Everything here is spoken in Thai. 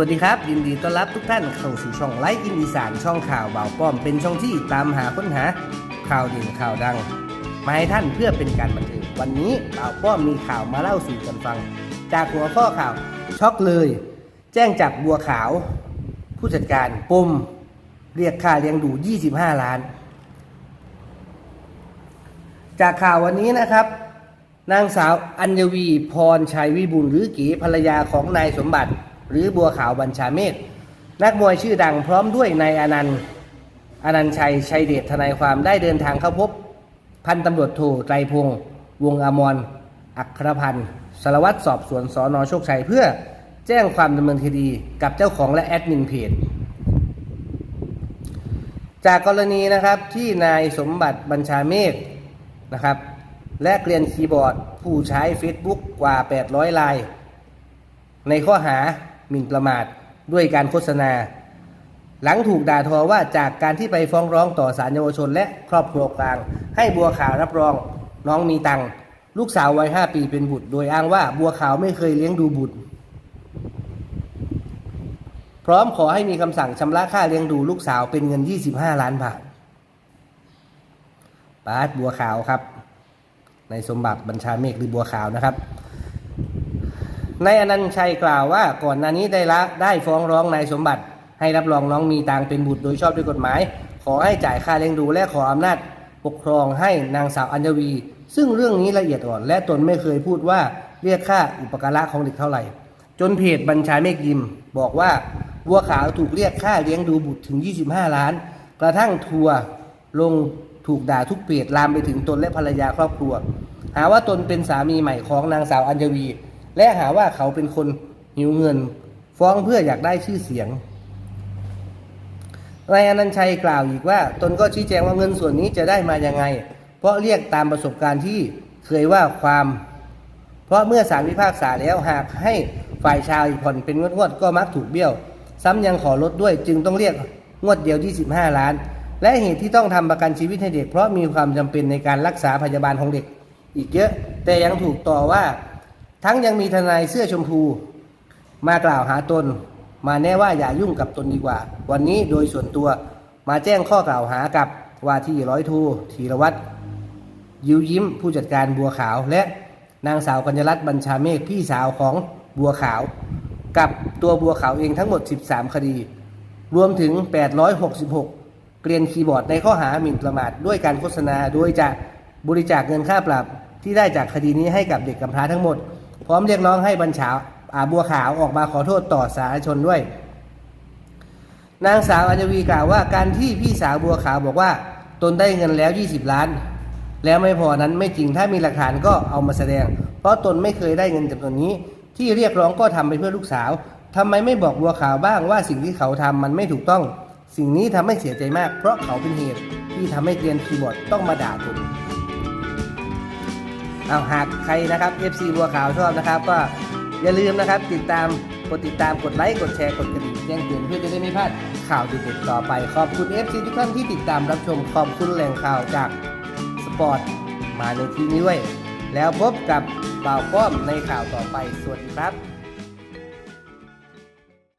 วัสดีครับ ยินดีต้อนรับทุกท่านเข้าสู่ช่องไลฟ์อินอีสานช่องข่าวบ่าวป้อมเป็นช่องที่ตามหาค้นหาข่าวเด่นข่าวดัง มาให้ท่านเพื่อเป็นการบันเทิงวันนี้บ่าวป้อมมีข่าวมาเล่าสู่กันฟัง จากหัวข้อข่าวช็อกเลย แจ้งจับบัวขาว ผู้จัดการปมเรียกค่าเลี้ยงดู 25 ล้าน จากข่าววันนี้นะครับ นางสาวอัญวีพรชัยวิบุญหรือกีภรรยาของนายสมบัติ หรือบัวขาวบัญชาเมฆนักมวยชื่อดังพร้อมด้วยนายอนันต์อนันต์ชัยชัยเดชทนายความได้เดินทางเข้าพบ พันตำรวจโทไตรพงษ์วงอมรอัครพันธ์สารวัตรสอบสวนสอนอโชคชัยเพื่อแจ้งความดำเนินคดีกับเจ้าของและแอดมินเพจจากกรณีนะครับที่นายสมบัติบัญชาเมฆนะครับ และเกลียนคีย์บอร์ดผู้ใช้ Facebook กว่า 800ลาย ในข้อหา หมิ่นประมาทด้วยการโฆษณา หลังถูกด่าทอว่าจากการที่ไปฟ้องร้องต่อศาลเยาวชนและครอบครัวกลาง ให้บัวขาวรับรองน้องมีตังค์ลูกสาววัย5ปีเป็นบุตร โดยอ้างว่าบัวขาวไม่เคยเลี้ยงดูบุตร พร้อมขอให้มีคำสั่งชำระค่าเลี้ยงดูลูกสาวเป็นเงิน 25 ล้านบาทปาดบัวขาวครับ ในสมบัติบัญชาเมฆหรือบัวขาวนะครับ นายอนันต์ชัยกล่าวว่าก่อนหน้านี้ได้ละได้ฟ้องร้องนายสมบัติ ให้รับรองน้องมีตังเป็นบุตรโดยชอบด้วยกฎหมาย ขอให้จ่ายค่าเลี้ยงดูและขออำนาจปกครองให้นางสาวอัญวี ซึ่งเรื่องนี้ละเอียดอ่อน และตนไม่เคยพูดว่าเรียกค่าอุปการะของเด็กเท่าไหร่ จนเพจบัญชาเมฆยิม บอกว่าบัวขาวถูกเรียกค่าเลี้ยงดูบุตรถึง 25 ล้าน กระทั่งทัวร์ลงถูกด่าทุกเพจลามไปถึงตนและภรรยาครอบครัว หาว่าตนเป็นสามีใหม่ของนางสาวอัญวี และหาว่าเขาเป็นคนหิวเงิน ฟ้องเพื่ออยากได้ชื่อเสียงนายอนันชัยกล่าวอีกว่า ตนก็ชี้แจงว่าเงินส่วนนี้จะได้มายังไง เพราะเรียกตามประสบการณ์ที่เคยว่าความ เพราะเมื่อศาลพิพากษาแล้วหากให้ฝ่ายชายผ่อนเป็นงวดๆก็มักถูกเบี้ยว ซ้ำยังขอลดด้วยจึงต้องเรียกงวดเดียวที่15ล้าน และเหตุที่ต้องทำประกันชีวิตให้เด็ก เพราะมีความจำเป็นในการรักษาพยาบาลของเด็ก อีกเยอะ แต่ยังถูกต่อว่า ทั้งยังมีทนายเสื้อชมพู มากล่าวหาตน มาแน่ว่าอย่ายุ่งกับตนดีกว่า วันนี้โดยส่วนตัวมาแจ้งข้อกล่าวหากับว่าที่ร้อยโทูธีรวัตรยิวยิ้มผู้จัดการบัวขาว และนางสาวกัญญรัตน์บัญชาเมฆพี่สาวของบัวขาว กับตัวบัวขาวเองทั้งหมด 13 คดี รวมถึง 866 เกลียนคีย์บอร์ดในข้อหาหมิ่นประมาทด้วยการโฆษณาโดยจะบริจาคเงินค่าปรับที่ได้จากคดีนี้ให้กับเด็กกำพร้าทั้งหมด พร้อมเรียกร้องให้บัญชาอาบัวขาวออกมาขอโทษต่อสาธารณชนด้วย นางสาวอัญวีกล่าวว่าการที่พี่สาวบัวขาวบอกว่า ตนได้เงินแล้ว 20 ล้าน แล้วไม่พอนั้นไม่จริงถ้ามีหลักฐานก็เอามาแสดง เพราะตนไม่เคยได้เงินจำนวนนี้ ที่เรียกร้องก็ทำไปเพื่อลูกสาวทำไมไม่บอกบัวขาวบ้างว่าสิ่งที่เขาทำมันไม่ถูกต้อง สิ่งนี้ทำให้เสียใจมาก เพราะเขาเป็นเหตุที่ทำให้เกรียนคีย์บอร์ดต้องมาด่าตน เอาหากใครนะครับ FC บัวขาวชอบนะครับ ก็อย่าลืมนะครับติดตามกดติดตามกดไลค์กดแชร์กดกระดิ่งแจ้งเตือนเพื่อจะได้ไม่พลาดข่าวเด็ดๆต่อไป ขอบคุณ FC ทุกท่านที่ติดตามรับชมขอบคุณแหล่งข่าวจากสปอร์ตมาในทีนี้ด้วย แล้วพบกับบ่าวป้อมในข่าวต่อไปสวัสดีครับ